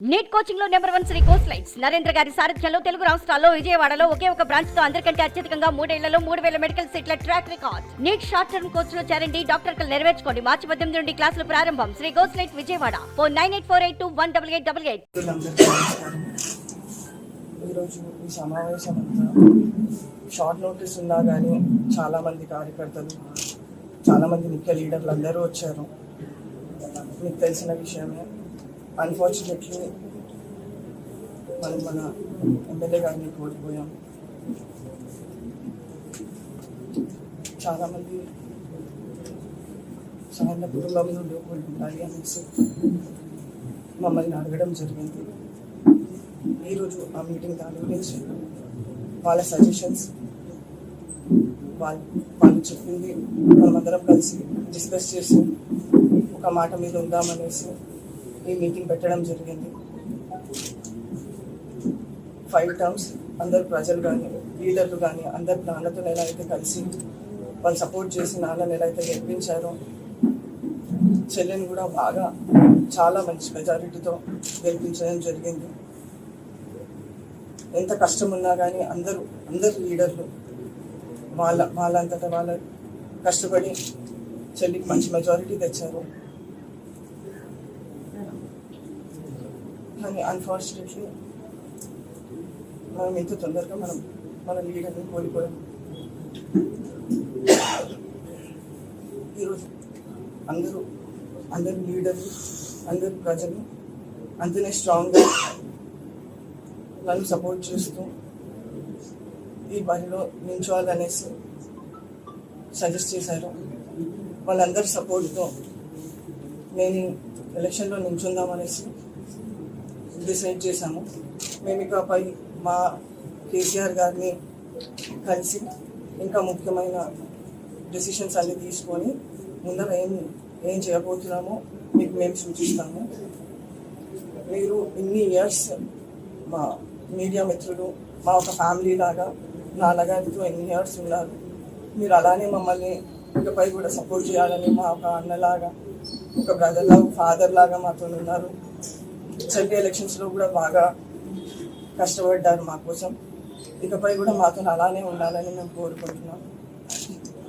Neat కోచింగ్లో number one Sri course lights Narendra గారి సారథ్యంలో తెలుగు రాష్ట్రాల్లో విజయవాడలో ఒకే ఒక బ్రాంచ్తో అందరికంటే అత్యధికంగా మూడేళ్ళలో మూడు వేల మెడికల్ సీట్ల track record NEET short term కోర్స్లో చేరండి డాక్టర్ కలు నెరవేర్చుకోండి. మార్చి పద్దెనిమిది నుండి క్లాసులు ప్రారంభం. Sri course light Vijayawada. Four nine eight four eight two one double eight double eight. ఈరోజు ఈ సమావేశం అంతా షార్ట్ నోటీస్ ఉన్నా కానీ చాలామంది కార్యకర్తలు చాలామంది ముఖ్య లీడర్లు అందరూ వచ్చారు. మీకు తెలిసిన విషయమే అన్ఫార్చునేట్లీ మనం మన ఎమ్మెల్యే గారిని కోల్పోయాం. చాలామంది సహాయ కుటుంబం నుండి ఒకరు ఉండాలి అనేసి మమ్మల్ని అడగడం జరిగింది. ఈరోజు ఆ మీటింగ్ దాని గురించి వాళ్ళ సజెషన్స్ వాళ్ళు వాళ్ళు చెప్పింది మనమందరం కలిసి డిస్కస్ చేసి ఒక మాట మీద ఉందామనేసి ఈ మీటింగ్ పెట్టడం జరిగింది. ఫైవ్ టర్మ్స్ అందరు ప్రజలు కానీ లీడర్లు కానీ అందరు నాన్నతో ఎలా అయితే కలిసి వాళ్ళు సపోర్ట్ చేసి నాన్నని ఎలా అయితే గెలిపించారో చెల్లెని కూడా బాగా చాలా మంచి మెజారిటీతో గెలిపించడం జరిగింది. ఎంత కష్టం ఉన్నా కానీ అందరూ అందరు లీడర్లు వాళ్ళ వాళ్ళంతటా వాళ్ళ కష్టపడి చెల్లికి మంచి మెజారిటీ తెచ్చారు. కానీ అన్ఫార్చునేట్లీ మనం ఎంత తొందరగా మనం మన లీడర్ని కోల్పోయాం. ఈరోజు అందరూ అందరు లీడర్లు అందరు ప్రజలు అంతనే స్ట్రాంగ్గా నన్ను సపోర్ట్ చేస్తూ ఈ బరిలో నించోవాలనేసి సజెస్ట్ చేశారు. వాళ్ళందరి సపోర్ట్తో నేను ఎలక్షన్లో నించుందామనేసి డిసైడ్ చేశాము. మేము ఇకపై మా కేసీఆర్ గారిని కలిసి ఇంకా ముఖ్యమైన డెసిషన్స్ అన్ని తీసుకొని ముందర ఏం ఏం చేయబోతున్నామో మీకు మేము సూచిస్తాము. మీరు ఇన్ని ఇయర్స్ మా మీడియా మిత్రులు మా ఒక ఫ్యామిలీ లాగా నాన్నగారితో ఎన్ని ఇయర్స్ ఉన్నారు. మీరు అలానే మమ్మల్ని ఇకపై కూడా సపోర్ట్ చేయాలని మా ఒక అన్నలాగా ఒక బ్రదర్ లాగా ఫాదర్ లాగా మాతో ఉన్నారు చెల్లి ఎలక్షన్స్లో కూడా బాగా కష్టపడ్డారు మా కోసం. ఇకపై కూడా మాతో అలానే ఉండాలని మేము కోరుకుంటున్నాం.